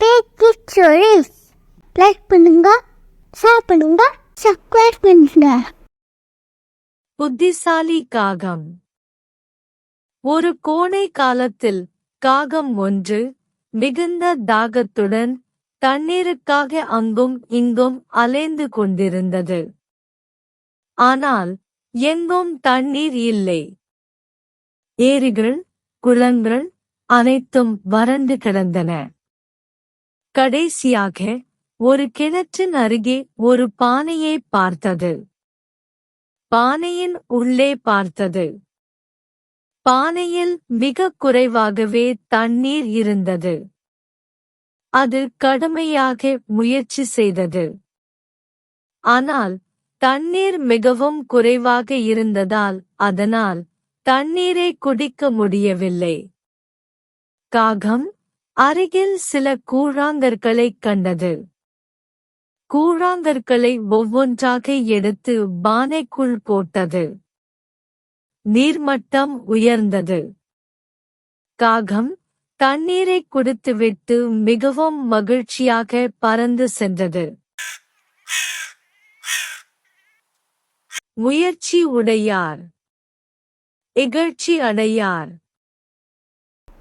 பேச்சு stories like பண்ணுங்க share பண்ணுங்க சப்ஸ்கிரைப் பண்ணுங்க. புத்திசாலி காகம். ஒரு கோடை காலத்தில் காகம் ஒன்று மிகுந்த தாகத்துடன் தண்ணீருக்காக அங்கும் இங்கும் அலைந்து கொண்டிருந்தது. ஆனால் எங்கும் தண்ணீர் இல்லை. ஏரிகள் குளங்கள் அனைத்தும் வறண்டு கிடந்தன. கடைசியாக ஒரு கிணற்றின் அருகே ஒரு பானையை பார்த்தது. பானையின் உள்ளே பார்த்தது. பானையில் மிக குறைவாகவே தண்ணீர் இருந்தது. அது கடுமையாக முயற்சி செய்தது. ஆனால் தண்ணீர் மிகவும் குறைவாக இருந்ததால் அதனால் தண்ணீரை குடிக்க முடியவில்லை. காகம் அருகில் சில கூழாங்கற்களைக் கண்டது. கூழாங்கற்களை ஒவ்வொன்றாக எடுத்து பானைக்குள் போட்டது. நீர்மட்டம் உயர்ந்தது. காகம் தண்ணீரை குடித்துவிட்டு மிகவும் மகிழ்ச்சியாக பறந்து சென்றது. முயற்சி உடையார். இகழ்ச்சி அடையார்.